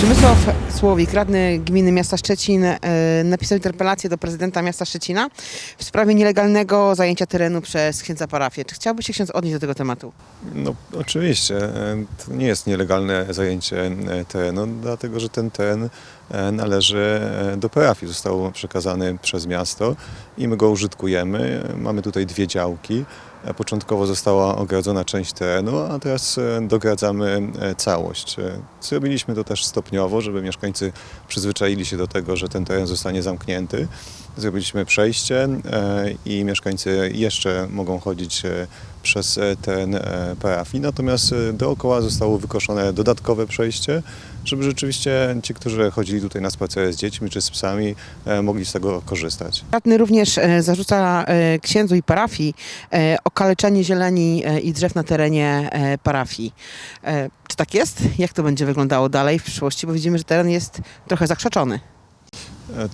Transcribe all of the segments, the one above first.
Przemysław Słowik, radny gminy miasta Szczecin, e, napisał interpelację do prezydenta miasta Szczecina w sprawie nielegalnego zajęcia terenu przez księdza parafię. Czy chciałby się ksiądz odnieść do tego tematu? No oczywiście, e, to nie jest nielegalne zajęcie e, terenu, dlatego że ten teren należy e, do parafii, został przekazany przez miasto i my go użytkujemy. Mamy tutaj dwie działki. E, Początkowo została ogrodzona część terenu, a teraz e, dogradzamy e, całość. E, Zrobiliśmy to też stopniowo, żeby mieszkańcy przyzwyczaili się do tego, że ten teren zostanie zamknięty. Zrobiliśmy przejście e, i mieszkańcy jeszcze mogą chodzić e, przez e, teren e, parafii. Natomiast e, dookoła zostało wykoszone dodatkowe przejście, żeby rzeczywiście ci, którzy chodzili tutaj na spacery z dziećmi czy z psami, mogli z tego korzystać. Radny również zarzuca księdzu i parafii okaleczenie zieleni i drzew na terenie parafii. Czy tak jest? Jak to będzie wyglądało dalej w przyszłości? Bo widzimy, że teren jest trochę zakrzaczony. E,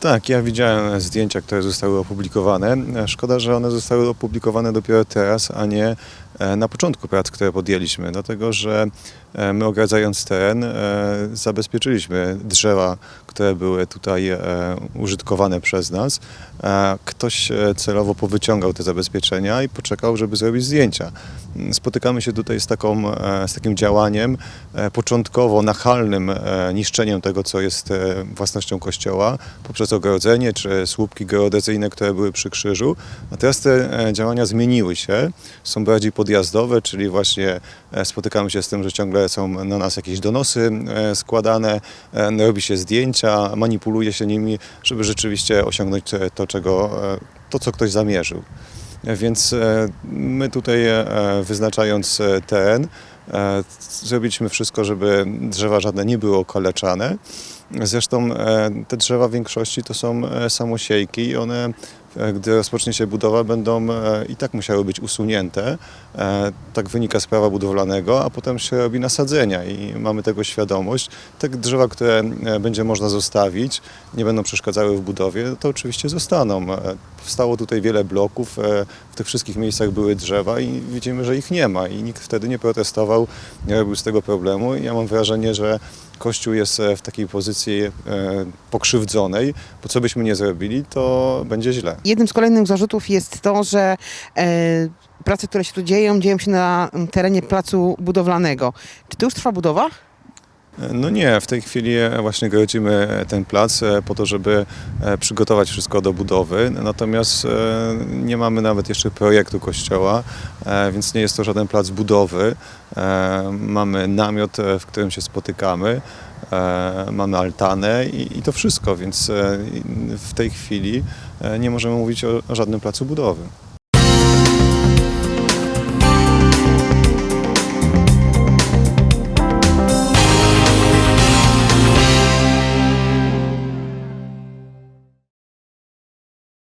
Tak, ja widziałem zdjęcia, które zostały opublikowane. E, Szkoda, że one zostały opublikowane dopiero teraz, a nie e, na początku prac, które podjęliśmy, dlatego że my ogradzając teren e, zabezpieczyliśmy drzewa, które były tutaj e, użytkowane przez nas. E, Ktoś e, celowo powyciągał te zabezpieczenia i poczekał, żeby zrobić zdjęcia. Mm, Spotykamy się tutaj z, taką, e, z takim działaniem e, początkowo nachalnym e, niszczeniem tego, co jest e, własnością kościoła poprzez ogrodzenie czy słupki geodezyjne, które były przy krzyżu. A teraz te e, działania zmieniły się, są bardziej podjazdowe, czyli właśnie e, spotykamy się z tym, że ciągle są na nas jakieś donosy e, składane, e, robi się zdjęcia, manipuluje się nimi, żeby rzeczywiście osiągnąć e, to, czego, to co ktoś zamierzył. Więc my tutaj wyznaczając teren, zrobiliśmy wszystko, żeby drzewa żadne nie były okaleczane. Zresztą te drzewa w większości to są samosiejki i one, gdy rozpocznie się budowa, będą e, i tak musiały być usunięte. E, Tak wynika z prawa budowlanego, a potem się robi nasadzenia i mamy tego świadomość. Te drzewa, które e, będzie można zostawić, nie będą przeszkadzały w budowie, to oczywiście zostaną. E, Powstało tutaj wiele bloków, e, w tych wszystkich miejscach były drzewa i widzimy, że ich nie ma i nikt wtedy nie protestował, nie robił z tego problemu. I ja mam wrażenie, że Kościół jest e, w takiej pozycji e, pokrzywdzonej, bo co byśmy nie zrobili, to będzie źle. Jednym z kolejnych zarzutów jest to, że e, prace, które się tu dzieją, dzieją się na terenie placu budowlanego. Czy tu już trwa budowa? No nie, w tej chwili e, właśnie grodzimy ten plac e, po to, żeby e, przygotować wszystko do budowy, natomiast e, nie mamy nawet jeszcze projektu kościoła, e, więc nie jest to żaden plac budowy. E, Mamy namiot, e, w którym się spotykamy, e, mamy altanę i, to wszystko, więc e, w tej chwili e, nie możemy mówić o żadnym placu budowy.